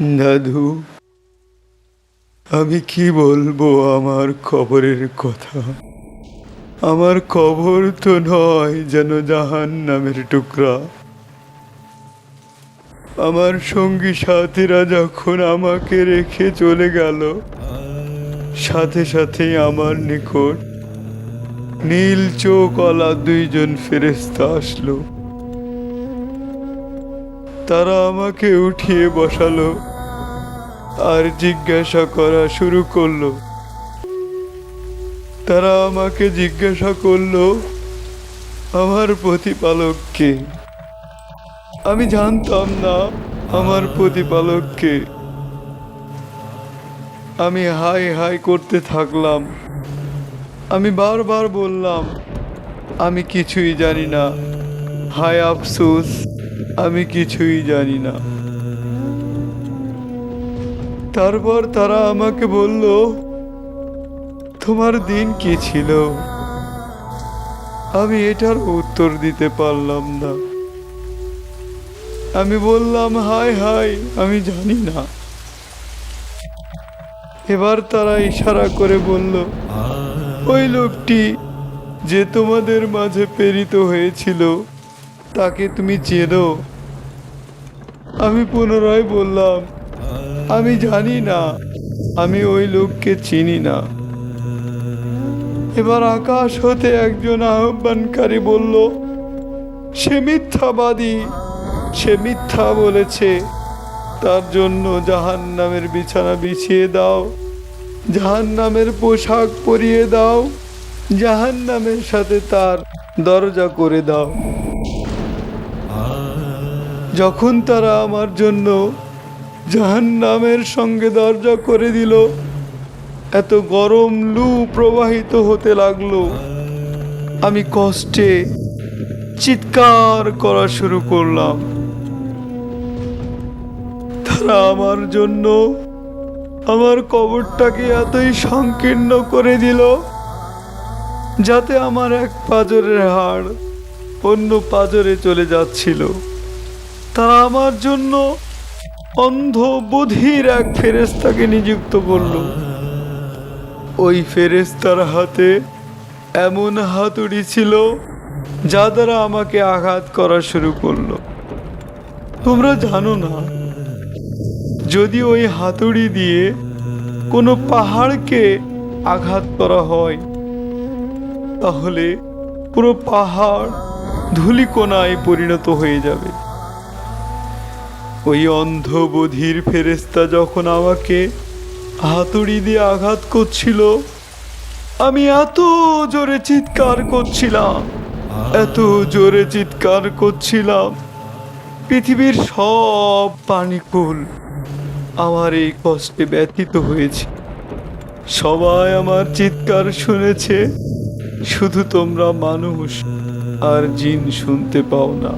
দাদু, আমি কি বলব আমার খবরের কথা? আমার খবর তো নয় যেন জাহান নামের টুকরা। আমার সঙ্গী সাথীরা যখন আমাকে রেখে চলে গেল, সাথে সাথেই আমার নিকট নীল চোখওয়ালা দুইজন ফেরেস্তা আসলো। তারা আমাকে উঠিয়ে বসালো। আর জিজ্ঞাসা করা শুরু করল। তারা আমাকে জিজ্ঞাসা করল, আমার প্রতিপালককে আমি জানতাম না আমার প্রতিপালককে আমি হাই হাই করতে থাকলাম। আমি বারবার বললাম, আমি কিছুই জানি না। হায় আফসোস, আমি কিছুই জানি না। তারপর তারা আমাকে বলল, তোমার দিন কি ছিল? আমি এটার উত্তর দিতে পারলাম না। আমি বললাম হাই হাই আমি জানি না। এবার তারা ইশারা করে বলল, ওই লোকটি যে তোমাদের মাঝে প্রেরিত হয়েছিল, তাকে তুমি চেনো? আমি পুনরায় বললাম আমি জানি না। আমি ওই লোককে চিনি না। এবার আকাশ হতে একজন আহ্বানকারী বলল, সে মিথ্যাবাদী। সে মিথ্যা বলেছে। তার জন্য জাহান নামের বিছানা বিছিয়ে দাও। জাহান নামের পোশাক পরিয়ে দাও। জাহান নামের সাথে তার দরজা করে দাও। যখন তারা আমার জন্য জাহান নামের সঙ্গে দরজা করে দিল। এত গরম লু প্রবাহিত হতে লাগল। আমি কষ্টে চিৎকার করা শুরু করলাম। তারা আমার জন্য আমার কবরটাকে এতই সংকীর্ণ করে দিল যাতে আমার এক পাজরের হাড় অন্য পাজরে চলে যাচ্ছিল। তারা আমার জন্য অন্ধ বধির এক ফেরেস্তাকে নিযুক্ত করল। ওই ফেরেস্তার হাতে এমন হাতুড়ি ছিল যা দ্বারা আমাকে আঘাত করা শুরু করল। তোমরা জানো না, যদি ওই হাতুড়ি দিয়ে কোনো পাহাড়কে আঘাত করা হয়, তাহলে পুরো পাহাড় ধুলিকোনায় পরিণত হয়ে যাবে। ওই অন্ধ বধির ফেরেস্তা যখন আমাকে হাতুড়ি দিয়ে আঘাত করছিল, আমি এত জোরে চিৎকার করছিলাম, এত জোরে চিৎকার করছিলাম, পৃথিবীর সব পানিকুল আমার এই কষ্টে ব্যথিত হয়েছে। সবাই আমার চিৎকার শুনেছে, শুধু তোমরা মানুষ আর জিন শুনতে পাও না।